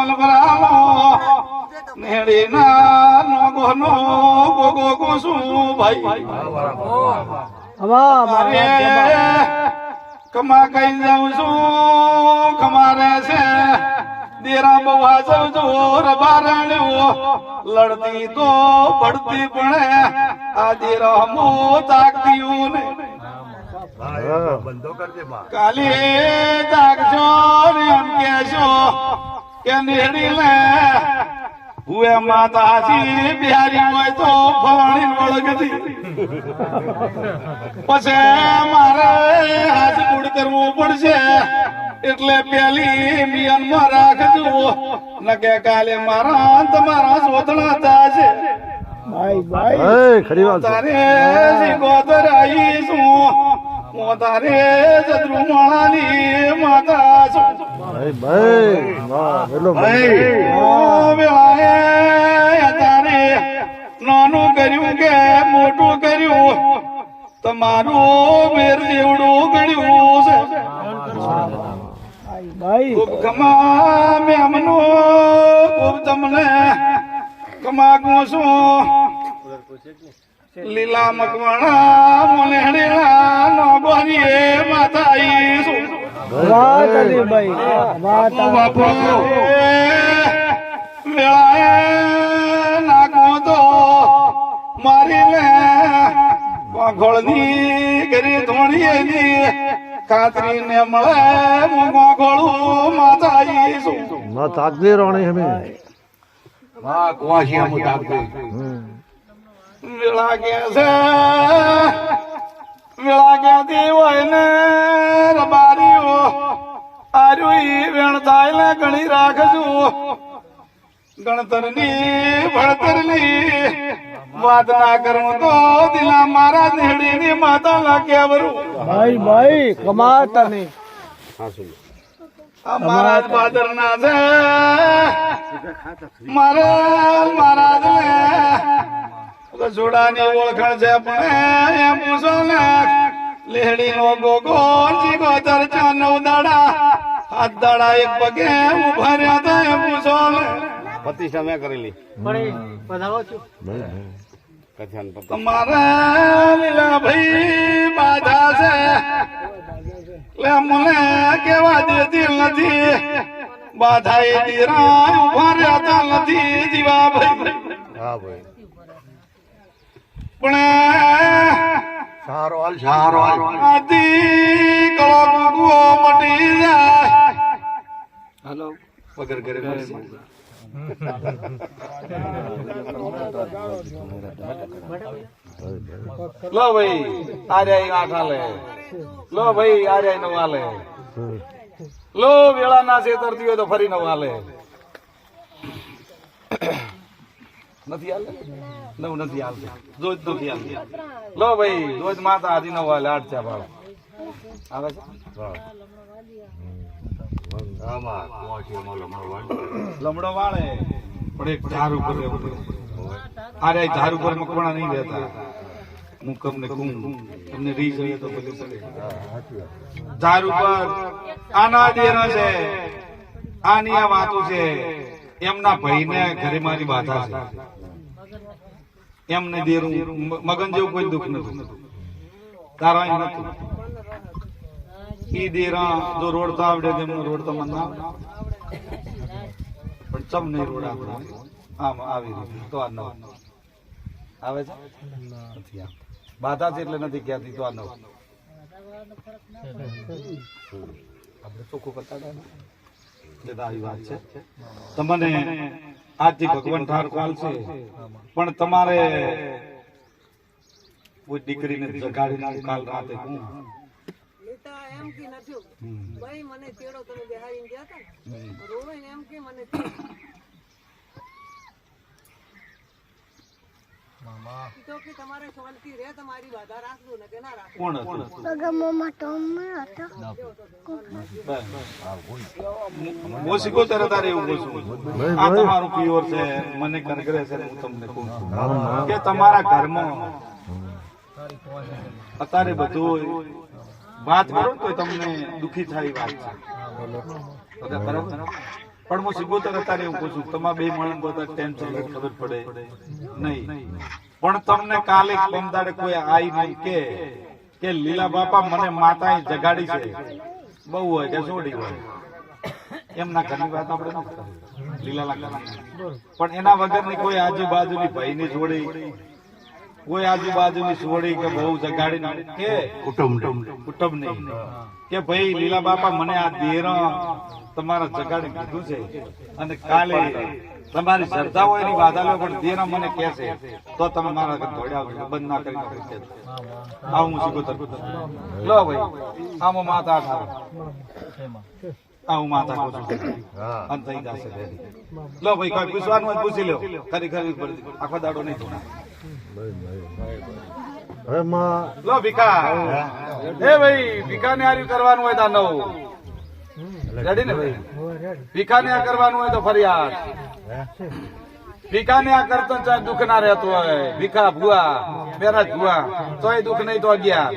કમલ ભરાવો નેડી ના નો ગોગો કોસુ ભાઈ. અરે કમા કઈ જાઉં છું કમારે છે. દેરા બવા જાઉં છું રબારણ્યો. લડતી તો પડતી પણ આ દેરા મો તાકતીયું ને. બંધો કરજે બા. કાલે જાગજો ને એમ કહેશો કે નેડી લે હુએ માતાજી બિહારી હોય તો ફવાણી વળગતી પછી મારે હાથ ગુડ કરવું પડશે એટલે પેલી મિયનમાં રાખજો. નકે કાલે મારા તમારા શોધણા થશે. તારે હું તારે જદ્રુમાણાની માતા ભાઈ ભાઈ વાહ એટલો ઓ તારે નાનું કર્યું કે મોટું કર્યું? તમારું મેર દેવડું ગણ્યું છે. ખૂબ કમા મેમનો ખૂબ તમને કમાગું છું લીલા મકવાણા મને હણેલા નો ગોરીએ માતા ભાઈ વાત બાપુ વેળાએ નાખો તો મારી લે ગોળની ગરી ધોણીએની કાતરી ને મળે હું ગોળું માતા આવીશું ના તાકદી રોણી હમે હા કુવાશિયા મુતાબ હમ. વેળા કે છે? વેળા કે હોય ને? થાય ને ગણી રાખજો. ગણતરની ભણતરની વાત ના કરું તો દિલા મારા દેડી ની માતા ના કેવરું ભાઈ ભાઈ કમાતા નહીં આ મહારાજ બાદર ના છે. મારે મહારાજ ને જોડાની ઓળખાણ છે પણ એમ પૂછો ને લેડી નો ગોગો જીગો દરજા નવ દાડા. દાડા એક પગે ઊભા રહ્યા હતા એમ પૂછો પ્રતિષ્ઠા મેં કરેલી. તમારા લીલા ભાઈ બાધા છે. લે મને કેવા દેતી નથી. બાધા એ દીરા ઊભા રહેતા નથી જીવા ભાઈ હા ભાઈ. પણ સારો હાલ સારો હાલ. કળો મટી જાય. હાલો. વગર ઘરે લો ભાઈ આર્ય આઠ હાલે લો ભાઈ આર્ય નવ હાલે લો વેળા ના છેતરતી હોય તો ફરી નવ હાલે નથી હાલે નવ નથી હાલતી જોજ નથી હાલતી લો ભાઈ જોજ માતા આજી નવ હાલે આઠ છે ભાવ. આવે છે? લમડો વાળે. પણ એક ધાર ઉપર અરે ધાર ઉપર મકવાણા નહીં રહેતા. હું ને કુમ તમને રી જોઈએ તો બધું ધાર ઉપર આના દેરા છે, આની આ વાતો છે. એમના ભાઈને ઘરે મારી બાધા છે. એમને દેરું મગન જેવું કોઈ દુઃખ નથી. તારા નથી. ઈ દેરા જો રોડતા આવડે તેમનો રોડ મન ના. પણ ચમ નહીં રોડ આવડે. આમ આવી રહ્યું તો આ નવ. આવે છે? નથી બાધા છે એટલે નથી કહેતી તો આ નવ. આપણે ચોખ્ખું કરતા હતા આવી વાત છે. તમને આજથી ભગવાન ઠાર કાલ છે પણ તમારે કોઈ દીકરીને જગાડીને કાલ રાતે હું? એમ કે નથી ભાઈ મને તેડો તમે બિહારી ગયા હતા રોવે ને એમ કે મને તો કે તમારે શાંતિ રહે તમારી બાધા રાખજો ને કે ના રાખો કોણ હતું? હું શીખો ત્યારે તારે એવું પૂછું આ તમારું પ્યોર છે મને કરગરે છે હું તમને કહું છું. કે તમારા ઘરમાં અત્યારે બધું વાત કરો ને તો તમને દુખી થાય વાત છે. પણ હું સિગોતર અત્યારે એવું પૂછું તમારા બે મળે બધા ટેન્શન ખબર પડે. નહીં. પણ તમને કાલે પમદાડે કોઈ આઈ નહીં કે કે લીલા બાપા મને માતાએ જગાડી છે. બહુ હોય કે જોડી હોય. એમના ઘરની વાત આપણે કરવી. લીલાલા ઘરની. પણ એના વગરની કોઈ આજુબાજુની ભાઈની જોડી કોઈ આજુબાજુની સોળી કે બહુ જગાડી કે કુટુંબ કુટુંબ નહીં. કે ભાઈ લીલા બાપા મને આ દેરો તમારા જગાડી કીધું છે. અને કાલે તમારી શ્રદ્ધા હોય એની વાત આલો પણ દેરો મને કહેશે તો તમે મારા ઘરે બંધ ના કરી નાખી છે આવું હું શીખું લો ભાઈ આમાં માતા માતા કહું છું હા અંત થઈ જશે. લો ભાઈ કઈ પૂછવાનું હોય પૂછી લો ખરી ખરી આખો દાડો નહીં જોના ભીખા. એ ભાઈ ભીખા ને કરવાનું હોય તો નવું. રેડી આ કરવાનું હોય તો ફરિયાદ. ભીખા કરતો ચાહે દુઃખ ના રહેતું હોય. ભીખા ભુઆ પેરા ભુઆ. ભુવા તોય દુઃખ નહીં તો અગિયાર.